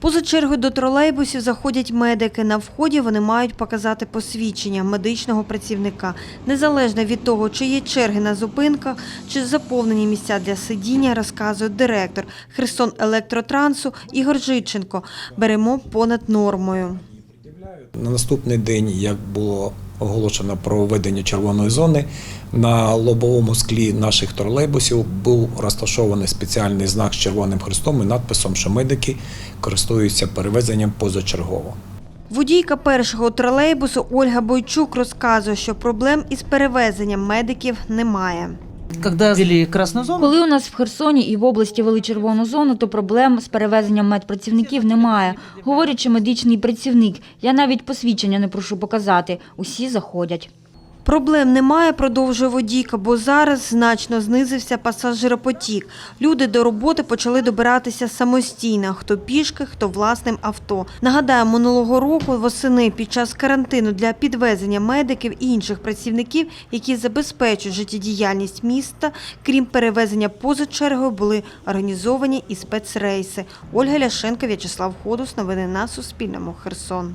Поза чергою до тролейбусів заходять медики. На вході вони мають показати посвідчення медичного працівника. Незалежно від того, чи є черги на зупинках, чи заповнені місця для сидіння, розказує директор Херсон Електротрансу Ігор Жиченко. Беремо понад нормою. На наступний день, як було оголошено про введення червоної зони, на лобовому склі наших тролейбусів був розташований спеціальний знак з червоним хрестом і надписом, що медики користуються перевезенням позачергово. Водійка першого тролейбусу Ольга Бойчук розказує, що проблем із перевезенням медиків немає. Когда ввели красну зону, Коли у нас в Херсоні і в області вели червону зону, то проблем з перевезенням медпрацівників немає. Говорячи медичний працівник. Я навіть посвідчення не прошу показати. Усі заходять. Проблем немає, продовжує водійка, бо зараз значно знизився пасажиропотік. Люди до роботи почали добиратися самостійно, хто пішки, хто власним авто. Нагадаю, минулого року восени під час карантину для підвезення медиків і інших працівників, які забезпечують життєдіяльність міста, крім перевезення поза чергою, були організовані і спецрейси. Ольга Ляшенко, В'ячеслав Ходус. Новини на Суспільному. Херсон.